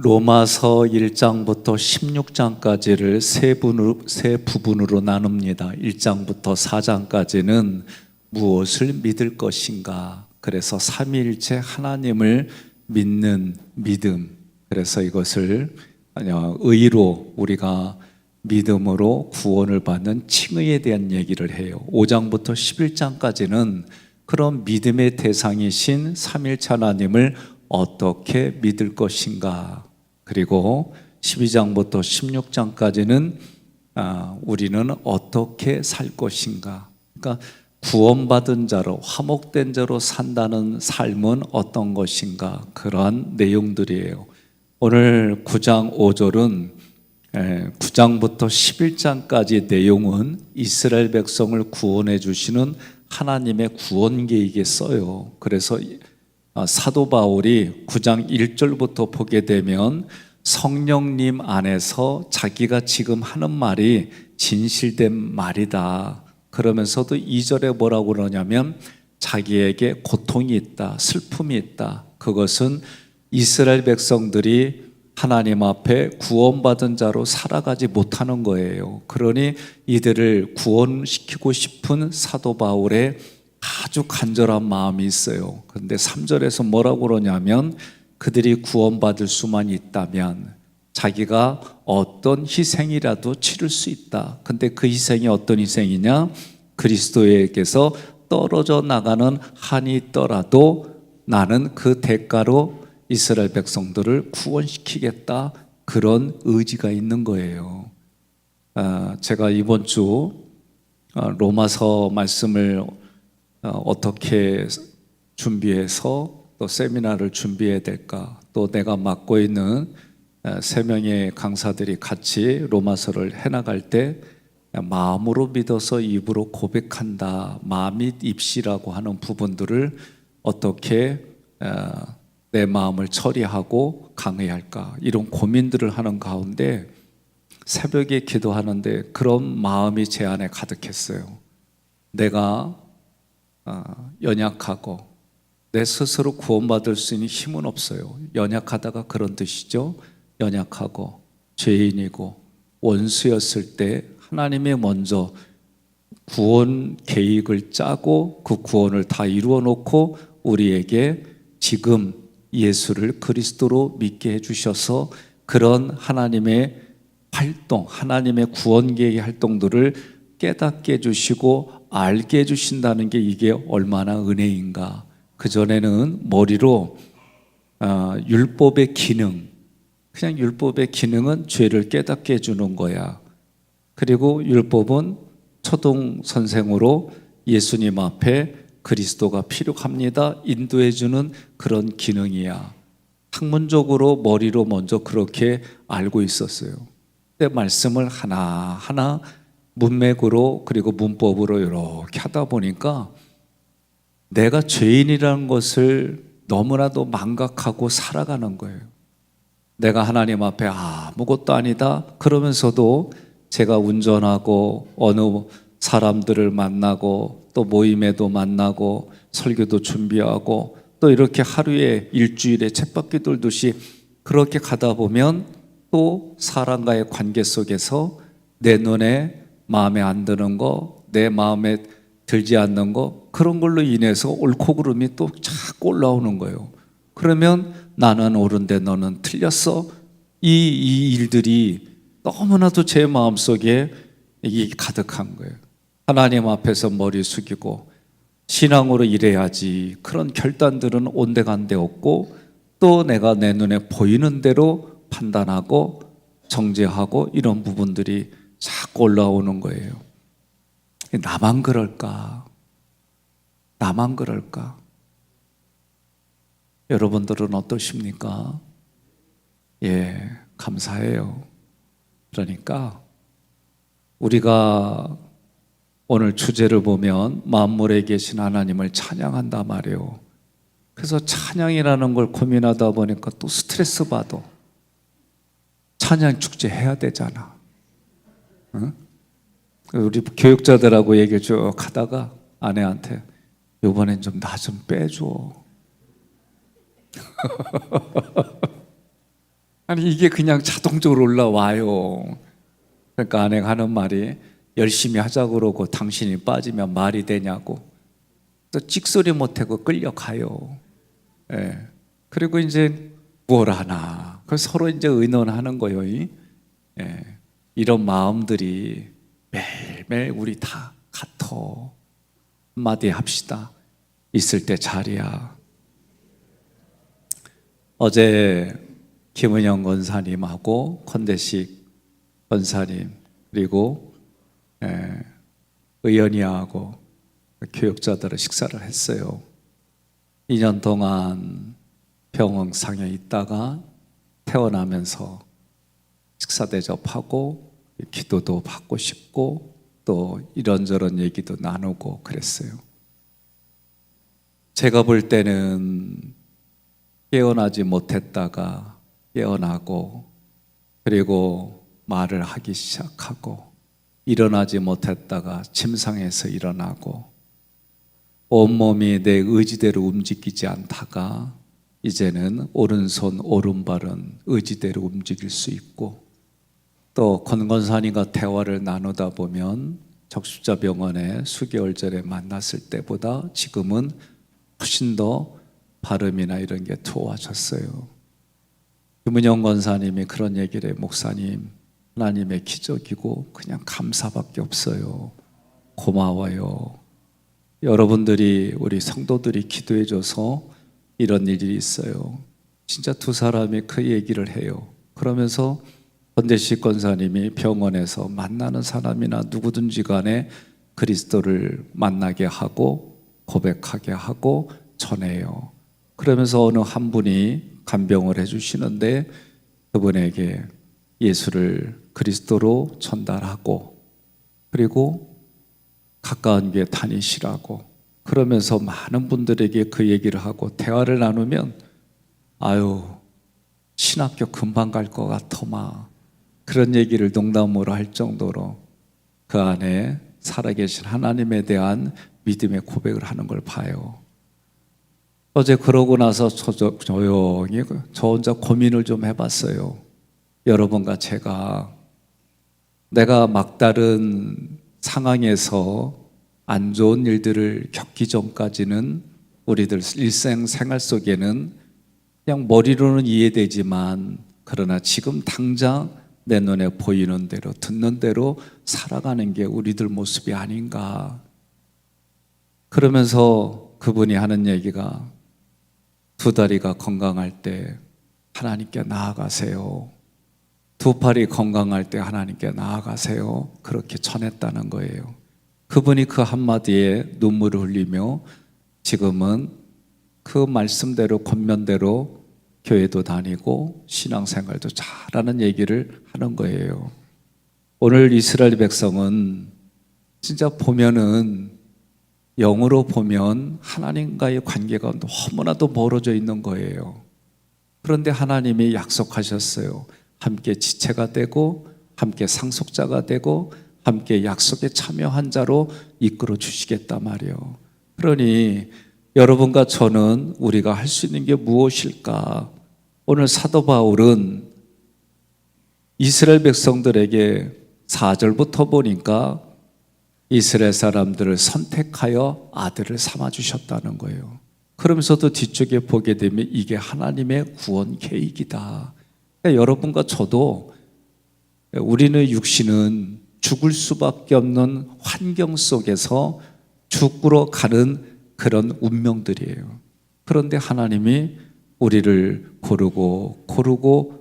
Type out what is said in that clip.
로마서 1장부터 16장까지를 세, 분으로, 세 부분으로 나눕니다. 1장부터 4장까지는 무엇을 믿을 것인가. 그래서 삼위일체 하나님을 믿는 믿음. 그래서 이것을 의로 우리가 믿음으로 구원을 받는 칭의에 대한 얘기를 해요. 5장부터 11장까지는 그런 믿음의 대상이신 삼일체 하나님을 어떻게 믿을 것인가. 그리고 12장부터 16장까지는 아, 우리는 어떻게 살 것인가. 그러니까 구원받은 자로 화목된 자로 산다는 삶은 어떤 것인가 그러한 내용들이에요. 오늘 9장 5절은 9장부터 11장까지 내용은 이스라엘 백성을 구원해 주시는 하나님의 구원 계획에 써요. 그래서 아, 사도 바울이 9장 1절부터 보게 되면 성령님 안에서 자기가 지금 하는 말이 진실된 말이다. 그러면서도 2절에 뭐라고 그러냐면 자기에게 고통이 있다, 슬픔이 있다. 그것은 이스라엘 백성들이 하나님 앞에 구원받은 자로 살아가지 못하는 거예요. 그러니 이들을 구원시키고 싶은 사도 바울의 아주 간절한 마음이 있어요. 그런데 3절에서 뭐라고 그러냐면 그들이 구원받을 수만 있다면 자기가 어떤 희생이라도 치를 수 있다. 근데 그 희생이 어떤 희생이냐? 그리스도에게서 떨어져 나가는 한이 있더라도 나는 그 대가로 이스라엘 백성들을 구원시키겠다. 그런 의지가 있는 거예요. 아, 제가 이번 주 아, 로마서 말씀을 어, 어떻게 준비해서 또 세미나를 준비해야 될까? 또 내가 맡고 있는 어, 세 명의 강사들이 같이 로마서를 해나갈 때 마음으로 믿어서 입으로 고백한다. 마음이 입시라고 하는 부분들을 어떻게 어, 내 마음을 처리하고 강해야 할까? 이런 고민들을 하는 가운데 새벽에 기도하는데 그런 마음이 제 안에 가득했어요. 내가 어, 연약하고 내 스스로 구원받을 수 있는 힘은 없어요. 연약하다가 그런 뜻이죠. 연약하고 죄인이고 원수였을 때 하나님이 먼저 구원 계획을 짜고 그 구원을 다 이루어 놓고 우리에게 지금 예수를 그리스도로 믿게 해 주셔서 그런 하나님의 활동, 하나님의 구원 계획의 활동들을 깨닫게 해 주시고 알게 해주신다는 게 이게 얼마나 은혜인가. 그전에는 머리로 어, 율법의 기능, 그냥 율법의 기능은 죄를 깨닫게 해주는 거야. 그리고 율법은 초동 선생으로 예수님 앞에 그리스도가 필요합니다. 인도해주는 그런 기능이야. 학문적으로 머리로 먼저 그렇게 알고 있었어요. 근데 말씀을 하나하나 문맥으로 그리고 문법으로 이렇게 하다 보니까 내가 죄인이라는 것을 너무나도 망각하고 살아가는 거예요. 내가 하나님 앞에 아무것도 아니다. 그러면서도 제가 운전하고 어느 사람들을 만나고 또 모임에도 만나고 설교도 준비하고 또 이렇게 하루에 일주일에 쳇바퀴 돌듯이 그렇게 가다 보면 또 사람과의 관계 속에서 내 눈에 마음에 안 드는 거, 내 마음에 들지 않는 거, 그런 걸로 인해서 옳고 그름이 또 자꾸 올라오는 거예요. 그러면 나는 옳은데 너는 틀렸어. 이, 이 일들이 너무나도 제 마음속에 이게 가득한 거예요. 하나님 앞에서 머리 숙이고 신앙으로 일해야지. 그런 결단들은 온데간데 없고 또 내가 내 눈에 보이는 대로 판단하고 정죄하고 이런 부분들이 자꾸 올라오는 거예요. 나만 그럴까? 나만 그럴까? 여러분들은 어떠십니까? 예, 감사해요. 그러니까 우리가 오늘 주제를 보면 만물에 계신 하나님을 찬양한다 말이에요. 그래서 찬양이라는 걸 고민하다 보니까 또 스트레스 받아. 찬양 축제 해야 되잖아. 응? 우리 교육자들하고 얘기 쭉 하다가 아내한테 이번엔 좀 나 좀 빼줘. 아니 이게 그냥 자동적으로 올라와요. 그러니까 아내가 하는 말이 열심히 하자 그러고 당신이 빠지면 말이 되냐고. 또 찍소리 못하고 끌려가요. 예. 그리고 이제 뭘 하나. 그 서로 이제 의논하는 거예요. 이. 예. 이런 마음들이 매일매일 우리 다 같아. 한마디 합시다. 있을 때 잘이야. 어제 김은영 권사님하고 컨대식 권사님 그리고 예, 의연이하고 교육자들을 식사를 했어요. 2년 동안 병원상에 있다가 태어나면서 식사 대접하고 기도도 받고 싶고 또 이런저런 얘기도 나누고 그랬어요. 제가 볼 때는 깨어나지 못했다가 깨어나고 그리고 말을 하기 시작하고 일어나지 못했다가 침상에서 일어나고 온몸이 내 의지대로 움직이지 않다가 이제는 오른손 오른발은 의지대로 움직일 수 있고 또 건건산이가 대화를 나누다 보면 적십자 병원에 수개월 전에 만났을 때보다 지금은 훨씬 더 발음이나 이런 게 좋아졌어요. 김은영 권사님이 그런 얘기를 해 목사님 하나님의 기적이고 그냥 감사밖에 없어요. 고마워요. 여러분들이 우리 성도들이 기도해 줘서 이런 일이 있어요. 진짜 두 사람이 그 얘기를 해요. 그러면서 권대식 권사님이 병원에서 만나는 사람이나 누구든지 간에 그리스도를 만나게 하고 고백하게 하고 전해요. 그러면서 어느 한 분이 간병을 해주시는데 그분에게 예수를 그리스도로 전달하고 그리고 가까운 게 다니시라고 그러면서 많은 분들에게 그 얘기를 하고 대화를 나누면 아유 신학교 금방 갈 것 같더마 그런 얘기를 농담으로 할 정도로 그 안에 살아계신 하나님에 대한 믿음의 고백을 하는 걸 봐요. 어제 그러고 나서 조용히 저 혼자 고민을 좀 해봤어요. 여러분과 제가 내가 막다른 상황에서 안 좋은 일들을 겪기 전까지는 우리들 일생 생활 속에는 그냥 머리로는 이해되지만 그러나 지금 당장 내 눈에 보이는 대로 듣는 대로 살아가는 게 우리들 모습이 아닌가. 그러면서 그분이 하는 얘기가 두 다리가 건강할 때 하나님께 나아가세요. 두 팔이 건강할 때 하나님께 나아가세요. 그렇게 전했다는 거예요. 그분이 그 한마디에 눈물을 흘리며 지금은 그 말씀대로 권면대로 교회도 다니고 신앙생활도 잘하는 얘기를 하는 거예요. 오늘 이스라엘 백성은 진짜 보면은 영으로 보면 하나님과의 관계가 너무나도 멀어져 있는 거예요. 그런데 하나님이 약속하셨어요. 함께 지체가 되고 함께 상속자가 되고 함께 약속에 참여한 자로 이끌어 주시겠다 말이요. 그러니 여러분과 저는 우리가 할 수 있는 게 무엇일까? 오늘 사도 바울은 이스라엘 백성들에게 4절부터 보니까 이스라엘 사람들을 선택하여 아들을 삼아 주셨다는 거예요. 그러면서도 뒤쪽에 보게 되면 이게 하나님의 구원 계획이다. 그러니까 여러분과 저도 우리는 육신은 죽을 수밖에 없는 환경 속에서 죽으러 가는 그런 운명들이에요. 그런데 하나님이 우리를 고르고 고르고